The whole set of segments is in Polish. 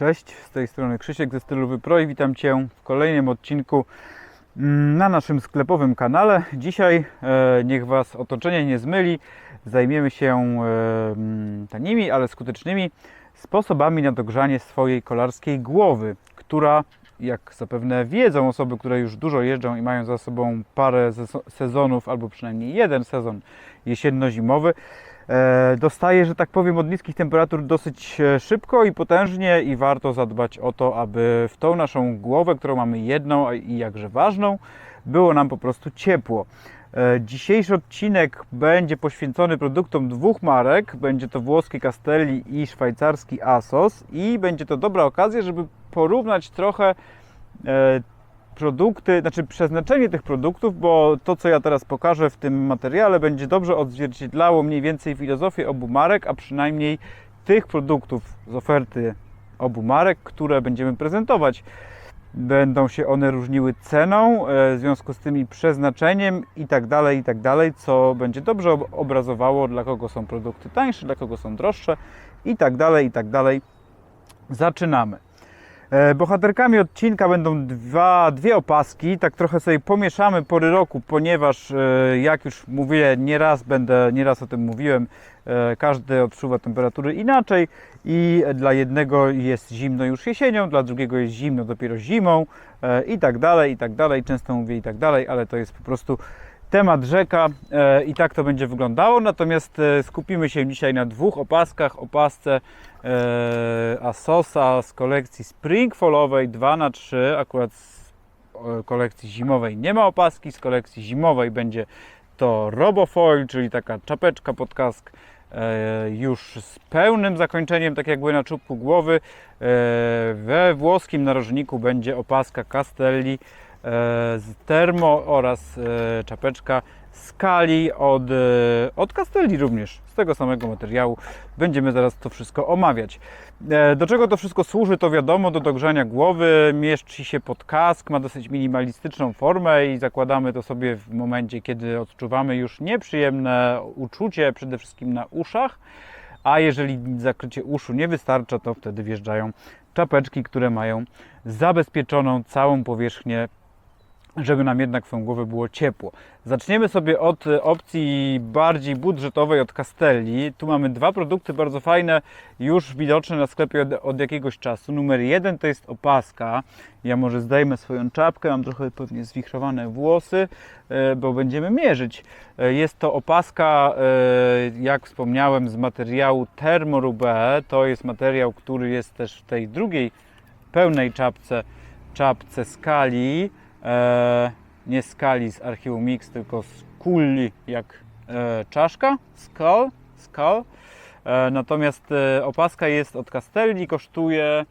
Cześć, z tej strony Krzysiek ze Stylowy Pro i witam Cię w kolejnym odcinku mm, na naszym sklepowym kanale. Dzisiaj, e, niech Was otoczenie nie zmyli, zajmiemy się e, mm, tanimi, ale skutecznymi sposobami na dogrzanie swojej kolarskiej głowy, która, jak zapewne wiedzą osoby, które już dużo jeżdżą i mają za sobą parę sezonów, albo przynajmniej jeden sezon jesienno-zimowy, dostaje, że tak powiem, od niskich temperatur dosyć e, szybko i potężnie i warto zadbać o to, aby w tą naszą głowę, którą mamy jedną i jakże ważną, było nam po prostu ciepło. E, Dzisiejszy odcinek będzie poświęcony produktom dwóch marek. Będzie to włoski Castelli i szwajcarski Asos i będzie to dobra okazja, żeby porównać trochę e, produkty, znaczy przeznaczenie tych produktów, bo to, co ja teraz pokażę w tym materiale, będzie dobrze odzwierciedlało mniej więcej filozofię obu marek, a przynajmniej tych produktów z oferty obu marek, które będziemy prezentować. Będą się one różniły ceną, e, w związku z tym i przeznaczeniem i tak dalej, i tak dalej, co będzie dobrze ob- obrazowało, dla kogo są produkty tańsze, dla kogo są droższe i tak dalej, i tak dalej. Zaczynamy. E, Bohaterkami odcinka będą dwa, dwie opaski. Tak trochę sobie pomieszamy pory roku, ponieważ e, jak już mówiłem, nieraz będę, nieraz o tym mówiłem, e, każdy odczuwa temperatury inaczej i dla jednego jest zimno już jesienią, dla drugiego jest zimno dopiero zimą i tak dalej, i tak dalej. Często mówię i tak dalej, ale to jest po prostu temat rzeka e, i tak to będzie wyglądało. Natomiast e, skupimy się dzisiaj na dwóch opaskach. Opasce e, Asosa z kolekcji Spring Fallowej 2x3, akurat z kolekcji zimowej nie ma opaski, z kolekcji zimowej będzie to Robofoil, czyli taka czapeczka pod kask już z pełnym zakończeniem, tak jakby na czubku głowy. We włoskim narożniku będzie opaska Castelli z termo oraz e, czapeczka skali od, e, od Castelli również, z tego samego materiału. Będziemy zaraz to wszystko omawiać. E, Do czego to wszystko służy, to wiadomo, do dogrzania głowy, mieszczy się pod kask, ma dosyć minimalistyczną formę i zakładamy to sobie w momencie, kiedy odczuwamy już nieprzyjemne uczucie, przede wszystkim na uszach, a jeżeli zakrycie uszu nie wystarcza, to wtedy wjeżdżają czapeczki, które mają zabezpieczoną całą powierzchnię żeby nam jednak w tą głowę było ciepło. Zaczniemy sobie od e, opcji bardziej budżetowej od Castelli. Tu mamy dwa produkty bardzo fajne, już widoczne na sklepie od, od jakiegoś czasu. Numer jeden to jest opaska. Ja może zdejmę swoją czapkę, mam trochę pewnie zwichrowane włosy, e, bo będziemy mierzyć. E, Jest to opaska, jak wspomniałem, z materiału Thermorube. To jest materiał, który jest też w tej drugiej pełnej czapce, czapce skali. E, nie skali z Archiwum Mix, tylko z kuli jak e, czaszka, skull, skull. E, natomiast e, opaska jest od Castelli, kosztuje,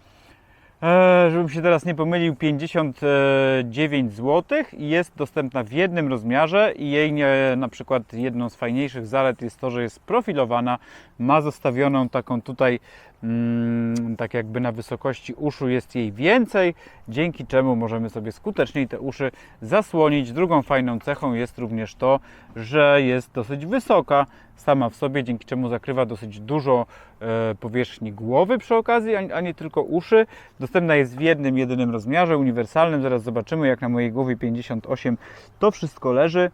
e, żebym się teraz nie pomylił, 59 zł i jest dostępna w jednym rozmiarze i jej nie, na przykład jedną z fajniejszych zalet jest to, że jest profilowana, ma zostawioną taką tutaj tak jakby na wysokości uszu jest jej więcej, dzięki czemu możemy sobie skuteczniej te uszy zasłonić. Drugą fajną cechą jest również to, że jest dosyć wysoka sama w sobie, dzięki czemu zakrywa dosyć dużo e, powierzchni głowy przy okazji, a nie tylko uszy. Dostępna jest w jednym, jedynym rozmiarze, uniwersalnym. Zaraz zobaczymy, jak na mojej głowie 58 to wszystko leży.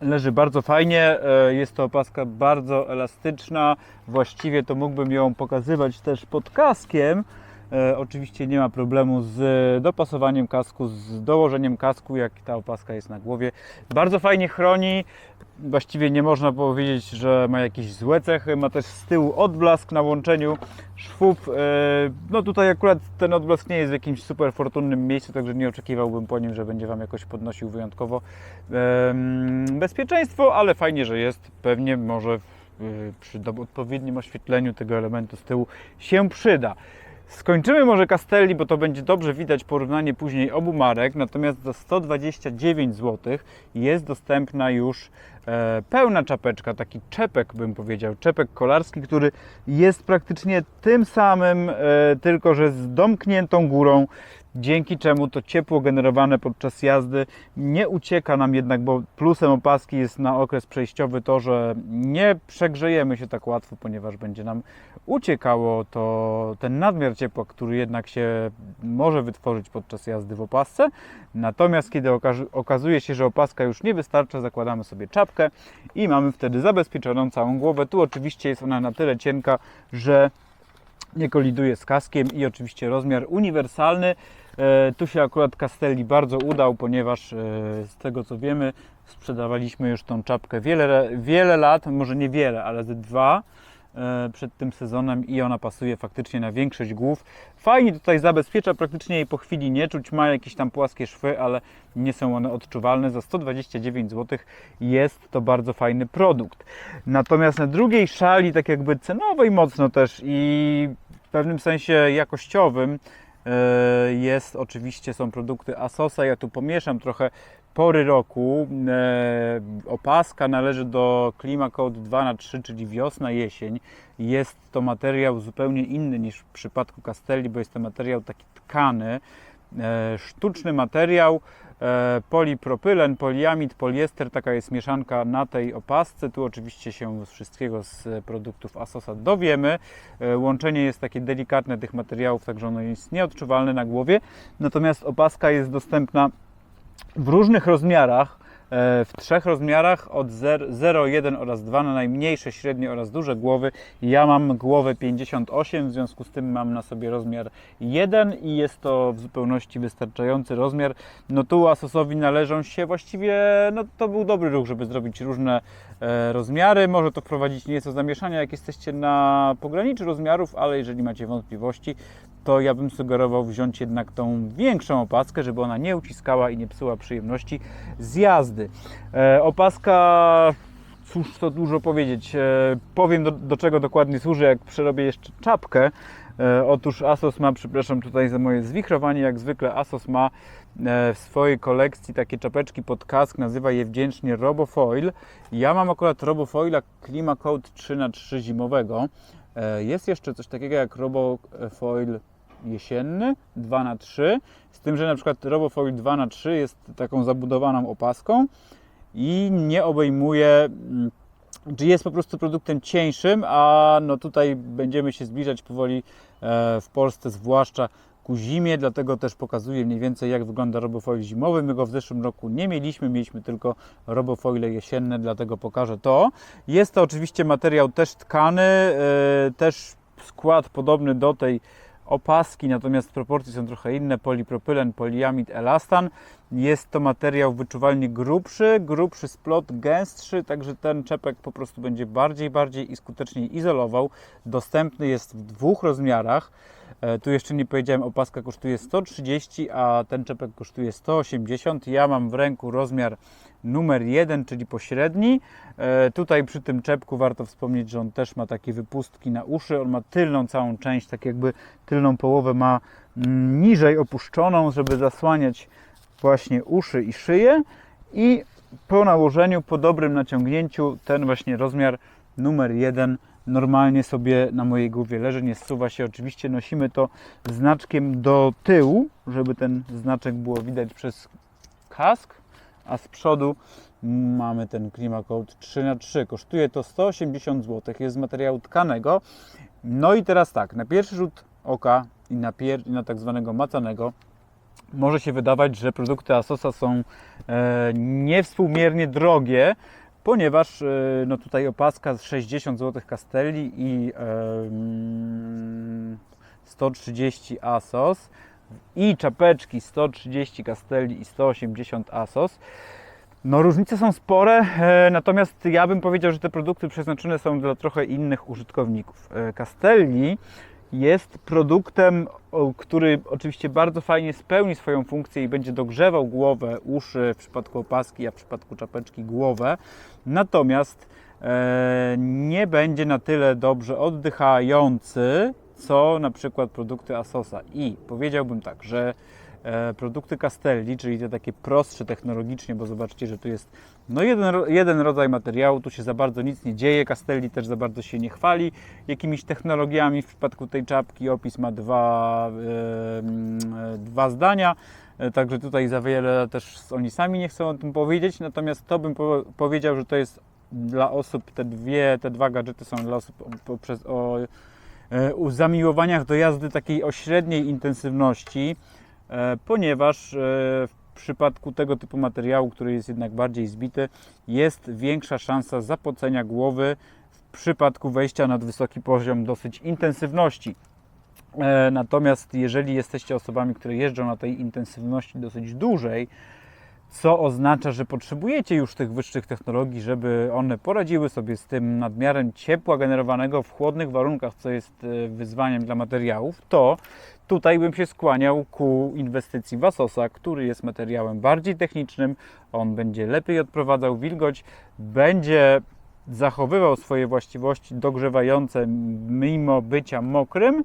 Leży bardzo fajnie, e, jest to opaska bardzo elastyczna. Właściwie to mógłbym ją pokazywać też pod kaskiem. E, Oczywiście nie ma problemu z dopasowaniem kasku, z dołożeniem kasku, jak ta opaska jest na głowie. Bardzo fajnie chroni. Właściwie nie można powiedzieć, że ma jakieś złe cechy. Ma też z tyłu odblask na łączeniu szwów. E, No tutaj akurat ten odblask nie jest w jakimś super fortunnym miejscu, także nie oczekiwałbym po nim, że będzie Wam jakoś podnosił wyjątkowo bezpieczeństwo, ale fajnie, że jest. Pewnie może przy odpowiednim oświetleniu tego elementu z tyłu się przyda. Skończymy może Castelli, bo to będzie dobrze widać porównanie później obu marek. Natomiast za 129 zł jest dostępna już e, pełna czapeczka, taki czepek bym powiedział, czepek kolarski, który jest praktycznie tym samym, e, tylko że z domkniętą górą. Dzięki czemu to ciepło generowane podczas jazdy nie ucieka nam jednak, bo plusem opaski jest na okres przejściowy to, że nie przegrzejemy się tak łatwo, ponieważ będzie nam uciekało to ten nadmiar ciepła, który jednak się może wytworzyć podczas jazdy w opasce. Natomiast kiedy okazuje się, że opaska już nie wystarcza, zakładamy sobie czapkę i mamy wtedy zabezpieczoną całą głowę. Tu oczywiście jest ona na tyle cienka, że nie koliduje z kaskiem i oczywiście rozmiar uniwersalny. E, Tu się akurat Castelli bardzo udał, ponieważ e, z tego co wiemy, sprzedawaliśmy już tą czapkę wiele, wiele lat, może nie wiele, ale ze dwa e, przed tym sezonem i ona pasuje faktycznie na większość głów. Fajnie tutaj zabezpiecza, praktycznie jej po chwili nie czuć, ma jakieś tam płaskie szwy, ale nie są one odczuwalne. Za 129 zł jest to bardzo fajny produkt. Natomiast na drugiej szali, tak jakby cenowej mocno też i w pewnym sensie jakościowym, jest oczywiście, są produkty Asosa. Ja tu pomieszam trochę pory roku. E, Opaska należy do Climacode 2 na 3 czyli wiosna, jesień. Jest to materiał zupełnie inny niż w przypadku Castelli, bo jest to materiał taki tkany, e, sztuczny materiał, e, polipropylen, poliamid, poliester, taka jest mieszanka na tej opasce. Tu oczywiście się z wszystkiego z produktów Asosa dowiemy. E, Łączenie jest takie delikatne tych materiałów, także ono jest nieodczuwalne na głowie. Natomiast opaska jest dostępna w różnych rozmiarach, e, w trzech rozmiarach od 0, 1 oraz 2 na najmniejsze, średnie oraz duże głowy. Ja mam głowę 58, w związku z tym mam na sobie rozmiar 1 i jest to w zupełności wystarczający rozmiar. No tu Asosowi należą się właściwie, no to był dobry ruch, żeby zrobić różne e, rozmiary. Może to wprowadzić nieco zamieszania, jak jesteście na pograniczu rozmiarów, ale jeżeli macie wątpliwości, to ja bym sugerował wziąć jednak tą większą opaskę, żeby ona nie uciskała i nie psuła przyjemności z jazdy. E, opaska, cóż to dużo powiedzieć, e, powiem do, do czego dokładnie służy, jak przerobię jeszcze czapkę. E, otóż Asos ma, przepraszam tutaj za moje zwichrowanie, jak zwykle Asos ma e, w swojej kolekcji takie czapeczki pod kask, nazywa je wdzięcznie Robofoil. Ja mam akurat Robofoila Climacode 3 na 3 zimowego. E, Jest jeszcze coś takiego jak Robofoil jesienny 2 na 3 z tym, że na przykład Robofoil 2 na 3 jest taką zabudowaną opaską i nie obejmuje, mm, czy jest po prostu produktem cieńszym, a no tutaj będziemy się zbliżać powoli e, w Polsce, zwłaszcza ku zimie, dlatego też pokazuję mniej więcej jak wygląda robofoil zimowy. My go w zeszłym roku nie mieliśmy, mieliśmy tylko robofoile jesienne, dlatego pokażę to. Jest to oczywiście materiał też tkany, e, też skład podobny do tej opaski, natomiast proporcje są trochę inne. Polipropylen, poliamid, elastan. Jest to materiał wyczuwalnie grubszy, grubszy splot, gęstszy, także ten czepek po prostu będzie bardziej, bardziej i skuteczniej izolował. Dostępny jest w dwóch rozmiarach. E, Tu jeszcze nie powiedziałem, opaska kosztuje 130, a ten czepek kosztuje 180. Ja mam w ręku rozmiar numer 1, czyli pośredni. E, Tutaj przy tym czepku warto wspomnieć, że on też ma takie wypustki na uszy. On ma tylną całą część, tak jakby tylną połowę ma mm, niżej opuszczoną, żeby zasłaniać właśnie uszy i szyję. I po nałożeniu, po dobrym naciągnięciu, ten właśnie rozmiar numer 1 normalnie sobie na mojej głowie leży, nie zsuwa się. Oczywiście nosimy to znaczkiem do tyłu, żeby ten znaczek było widać przez kask, a z przodu mamy ten Climacode 3x3. Kosztuje to 180 zł, jest z materiału tkanego. No i teraz tak, na pierwszy rzut oka i na, pier- i na tak zwanego macanego może się wydawać, że produkty Asosa są e, niewspółmiernie drogie, ponieważ e, no tutaj opaska z 60 zł Castelli i e, mm, 130 Asos i czapeczki 130 Castelli i 180 Asos. No różnice są spore, e, natomiast ja bym powiedział, że te produkty przeznaczone są dla trochę innych użytkowników. E, Castelli jest produktem, który oczywiście bardzo fajnie spełni swoją funkcję i będzie dogrzewał głowę, uszy, w przypadku opaski, a w przypadku czapeczki głowę. Natomiast e, nie będzie na tyle dobrze oddychający, co na przykład produkty Asosa. I powiedziałbym tak, że e, produkty Castelli, czyli te takie prostsze technologicznie, bo zobaczcie, że tu jest no jeden, jeden rodzaj materiału, tu się za bardzo nic nie dzieje, Castelli też za bardzo się nie chwali jakimiś technologiami, w przypadku tej czapki opis ma dwa, dwa zdania, e, także tutaj za wiele też oni sami nie chcą o tym powiedzieć, natomiast to bym po, powiedział, że to jest dla osób, te dwie, te dwa gadżety są dla osób o, poprzez, o u zamiłowaniach do jazdy takiej o średniej intensywności, e, ponieważ e, w przypadku tego typu materiału, który jest jednak bardziej zbity, jest większa szansa zapocenia głowy w przypadku wejścia na wysoki poziom dosyć intensywności. E, Natomiast jeżeli jesteście osobami, które jeżdżą na tej intensywności dosyć dłużej, co oznacza, że potrzebujecie już tych wyższych technologii, żeby one poradziły sobie z tym nadmiarem ciepła generowanego w chłodnych warunkach, co jest e, wyzwaniem dla materiałów, to tutaj bym się skłaniał ku inwestycji Vasosa, który jest materiałem bardziej technicznym, on będzie lepiej odprowadzał wilgoć, będzie zachowywał swoje właściwości dogrzewające mimo bycia mokrym,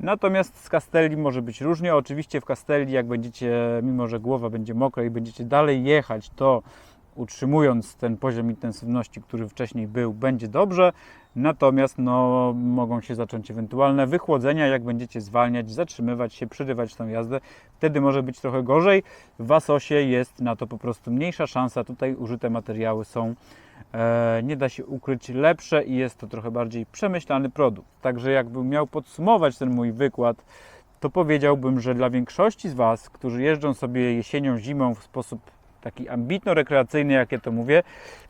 Natomiast z Castelli może być różnie. Oczywiście w Castelli, jak będziecie, mimo że głowa będzie mokra i będziecie dalej jechać, to utrzymując ten poziom intensywności, który wcześniej był, będzie dobrze. Natomiast no, mogą się zacząć ewentualne wychłodzenia, jak będziecie zwalniać, zatrzymywać się, przerywać tą jazdę. Wtedy może być trochę gorzej. W Vasosie jest na to po prostu mniejsza szansa. Tutaj użyte materiały są e, nie da się ukryć lepsze i jest to trochę bardziej przemyślany produkt. Także jakbym miał podsumować ten mój wykład, to powiedziałbym, że dla większości z Was, którzy jeżdżą sobie jesienią, zimą w sposób taki ambitno-rekreacyjny, jak ja to mówię,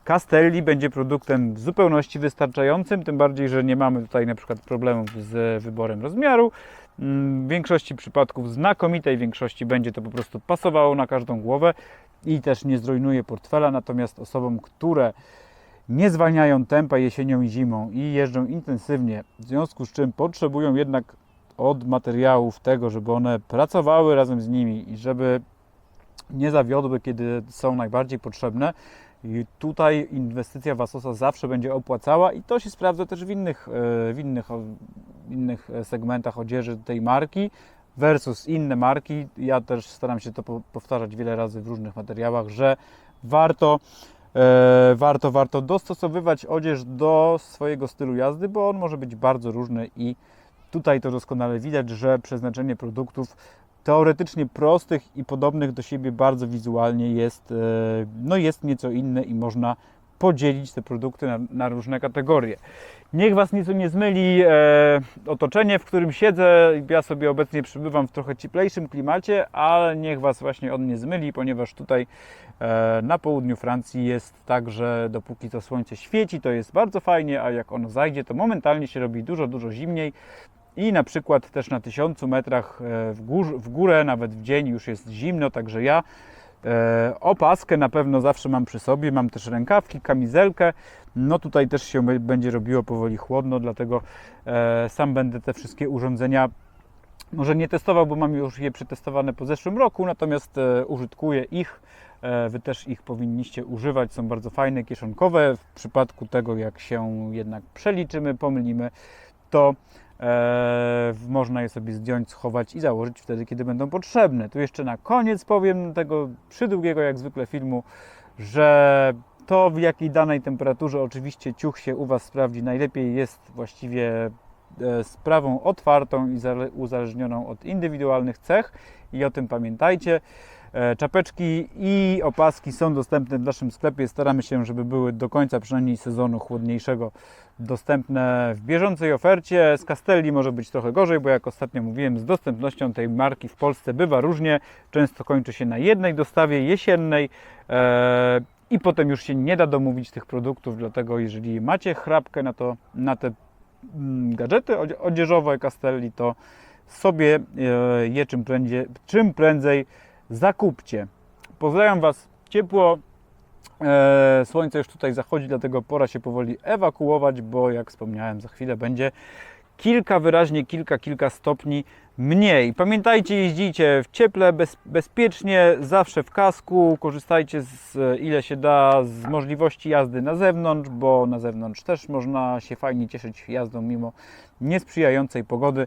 Castelli będzie produktem w zupełności wystarczającym, tym bardziej, że nie mamy tutaj na przykład problemów z wyborem rozmiaru. Mm, W większości przypadków, znakomitej większości, będzie to po prostu pasowało na każdą głowę i też nie zrujnuje portfela, natomiast osobom, które nie zwalniają tempa jesienią i zimą i jeżdżą intensywnie, w związku z czym potrzebują jednak od materiałów tego, żeby one pracowały razem z nimi i żeby nie zawiodły, kiedy są najbardziej potrzebne. I tutaj inwestycja Vasosa zawsze będzie opłacała i to się sprawdza też w innych, e, w innych, o- innych segmentach odzieży tej marki versus inne marki. Ja też staram się to po- powtarzać wiele razy w różnych materiałach, że warto, e, warto, warto dostosowywać odzież do swojego stylu jazdy, bo on może być bardzo różny i tutaj to doskonale widać, że przeznaczenie produktów teoretycznie prostych i podobnych do siebie bardzo wizualnie jest, e, no jest nieco inne i można podzielić te produkty na, na różne kategorie. Niech Was nieco nie zmyli e, otoczenie, w którym siedzę. Ja sobie obecnie przybywam w trochę cieplejszym klimacie, ale niech Was właśnie on nie zmyli, ponieważ tutaj e, na południu Francji jest tak, że dopóki to słońce świeci, to jest bardzo fajnie, a jak ono zajdzie, to momentalnie się robi dużo, dużo zimniej. I na przykład też na 1000 metrach e, w, gór, w górę, nawet w dzień już jest zimno, także ja e, opaskę na pewno zawsze mam przy sobie, mam też rękawki, kamizelkę. No tutaj też się będzie robiło powoli chłodno, dlatego e, sam będę te wszystkie urządzenia może nie testował, bo mam już je przetestowane po zeszłym roku, natomiast użytkuję ich. Wy też ich powinniście używać, są bardzo fajne, kieszonkowe. W przypadku tego, jak się jednak przeliczymy, pomylimy, to e, można je sobie zdjąć, schować i założyć wtedy, kiedy będą potrzebne. Tu jeszcze na koniec powiem tego przydługiego, jak zwykle, filmu, że to w jakiej danej temperaturze oczywiście ciuch się u Was sprawdzi najlepiej jest właściwie e, sprawą otwartą i zale- uzależnioną od indywidualnych cech i o tym pamiętajcie. E, Czapeczki i opaski są dostępne w naszym sklepie. Staramy się, żeby były do końca przynajmniej sezonu chłodniejszego dostępne w bieżącej ofercie. Z Castelli może być trochę gorzej, bo jak ostatnio mówiłem, z dostępnością tej marki w Polsce bywa różnie. Często kończy się na jednej dostawie jesiennej e, i potem już się nie da domówić tych produktów, dlatego jeżeli macie chrapkę na, to, na te mm, gadżety odzie- odzieżowe Castelli, to sobie e, je czym prędzej, czym prędzej zakupcie. Pozdrawiam Was ciepło. E, słońce już tutaj zachodzi, dlatego pora się powoli ewakuować, bo jak wspomniałem, za chwilę będzie kilka, wyraźnie kilka, kilka stopni mniej. Pamiętajcie, jeździcie w cieple, bez, bezpiecznie, zawsze w kasku, korzystajcie z ile się da z możliwości jazdy na zewnątrz, bo na zewnątrz też można się fajnie cieszyć jazdą mimo niesprzyjającej pogody.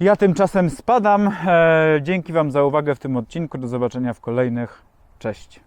Ja tymczasem spadam. E, dzięki Wam za uwagę w tym odcinku. Do zobaczenia w kolejnych. Cześć.